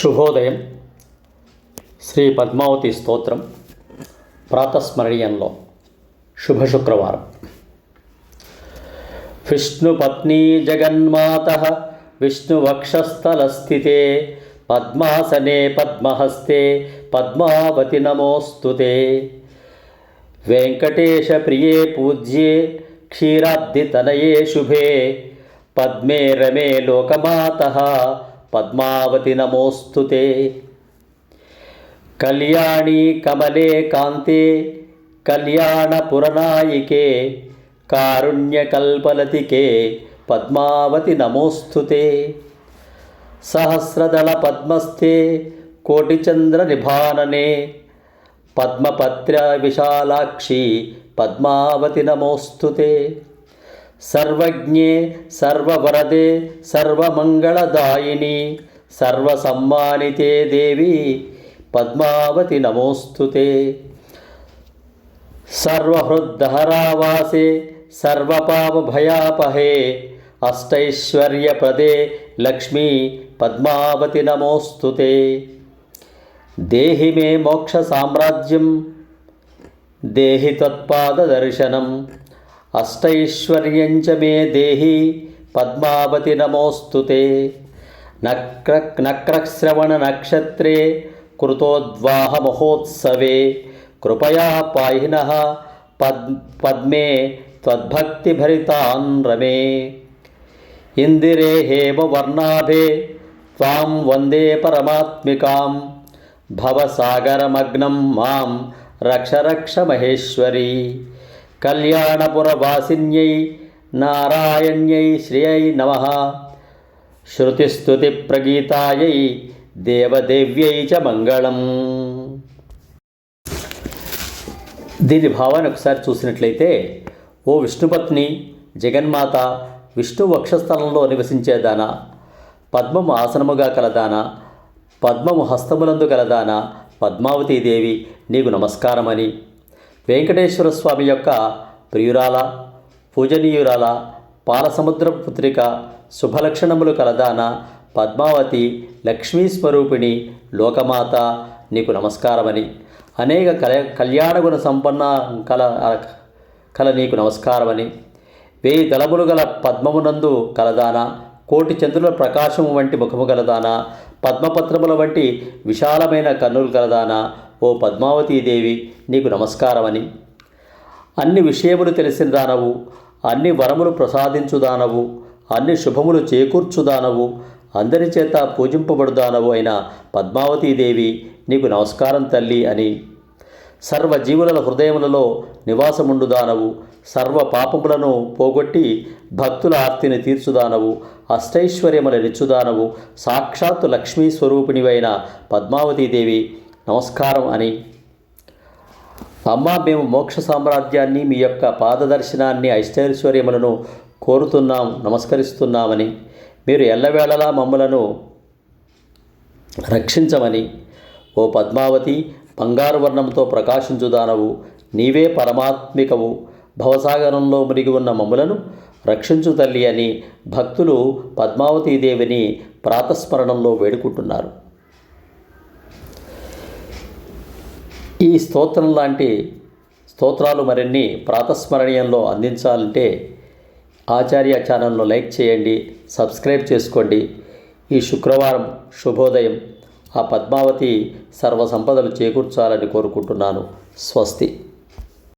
శుభోదయం. శ్రీ పద్మావతి స్తోత్రం ప్రాతస్మరణీయంలో. శుభ శుక్రవారం. విష్ణుపత్నీ జగన్మాత విష్ణువక్షస్థలస్థితే పద్మాసనే పద్మహస్తే పద్మావతి నమోస్తుతే. వెంకటేశప్రియే పూజ్యే క్షీరాబ్దితనయే శుభే పద్మే రమే లోకమాత పద్మావతి నమోస్తుతే కళ్యాణి కమలే కాంతే కళ్యాణపురనాయికే కారుణ్యకల్పలతికే పద్మావతి నమోస్తుతే సహస్రదళ పద్మస్థే కోటిచంద్ర నిభాననే. పద్మపత్ర విశాలాక్షి పద్మావతి నమోస్తుతే సర్వజ్ఞే సర్వవరదే సర్వమంగళదాయిని సర్వసమ్మానితే దేవి పద్మావతి నమోస్తుతే సర్వహృద్దహరావాసే సర్వపాపభయాపహే అష్టైశ్వర్యప్రదే లక్ష్మీ పద్మావతి నమోస్తుతే దేహి మే మోక్ష సామ్రాజ్యం దేహి తత్పాద దర్శనం త్వత్పాదదర్శనం అష్టైశ్వర్యంచ మే దేహి పద్మావతి నమోస్తుతే నక్ర నక్రశ్రవణ నక్షత్రే కృతోద్వాహ మహోత్సవే. కృపయా పాయిన పద్ పద్మే త్వద్భక్తిభరితాన్ రమే. ఇందిరే హేమ వర్ణాభే త్వాం వందే పరమాత్మికాం. భవసాగరమగ్నం మాం రక్ష రక్ష మహేశ్వరీ. కళ్యాణపురవాసిన్యై నారాయణ్యై శ్రియై నమ. శృతిస్తుతిప్రగీతాయై దేవదేవ్యై చ మంగళం. దీని భావాన్ని ఒకసారి చూసినట్లయితే ఓ విష్ణుపత్ని జగన్మాత విష్ణు వక్షస్థలంలో నివసించేదాన పద్మము ఆసనముగా కలదాన పద్మము హస్తములందు కలదాన పద్మావతీదేవి నీకు నమస్కారమని వెంకటేశ్వర స్వామి యొక్క ప్రియురాల పూజనీయురాల పాలసముద్ర పుత్రిక శుభలక్షణములు కలదాన పద్మావతి లక్ష్మీ స్వరూపిణి లోకమాత నీకు నమస్కారమని. అనేక కల కళ్యాణగుణ సంపన్న కల కల నీకు నమస్కారమని. వేయి దళములు గల పద్మమునందు కలదాన కోటి చంద్రుల ప్రకాశము వంటి ముఖము కలదాన పద్మపత్రముల వంటి విశాలమైన కన్నులు కలదానా ఓ పద్మావతీదేవి నీకు నమస్కారమని. అన్ని విషయములు తెలిసిన దానవు అన్ని వరములు ప్రసాదించుదానవు అన్ని శుభములు చేకూర్చుదానవు అందరి చేత పూజింపబడుదానవు అయిన పద్మావతీదేవి నీకు నమస్కారం తల్లి అని. సర్వజీవుల హృదయములలో నివాసముండుదానవు సర్వ పాపములను పోగొట్టి భక్తుల ఆర్తిని తీర్చుదానవు అష్టైశ్వర్యముల నిచ్చుదానవు సాక్షాత్తు లక్ష్మీ స్వరూపిణివైన పద్మావతీదేవి నమస్కారం అని. అమ్మా మేము మోక్ష సామ్రాజ్యాన్ని మీ యొక్క పాదదర్శనాన్ని ఐశ్వర్యములను కోరుతున్నాం నమస్కరిస్తున్నామని. మీరు ఎల్లవేళలా మమ్మలను రక్షించమని. ఓ పద్మావతి బంగారు వర్ణంతో ప్రకాశించుదానవు. నీవే పరమాత్మికవు. భవసాగరంలో మునిగి ఉన్న మమ్ములను రక్షించు తల్లి అని భక్తులు పద్మావతీదేవిని ప్రాతస్మరణంలో వేడుకుంటున్నారు. ఈ స్తోత్రం లాంటి స్తోత్రాలు మరిన్ని ప్రాతస్మరణీయంలో అందించాలంటే ఆచార్య ఛానల్ను లైక్ చేయండి సబ్స్క్రైబ్ చేసుకోండి. ఈ శుక్రవారం శుభోదయం. ఆ పద్మావతి సర్వ సంపదలు చేకూర్చాలని కోరుకుంటున్నాను. స్వస్తి.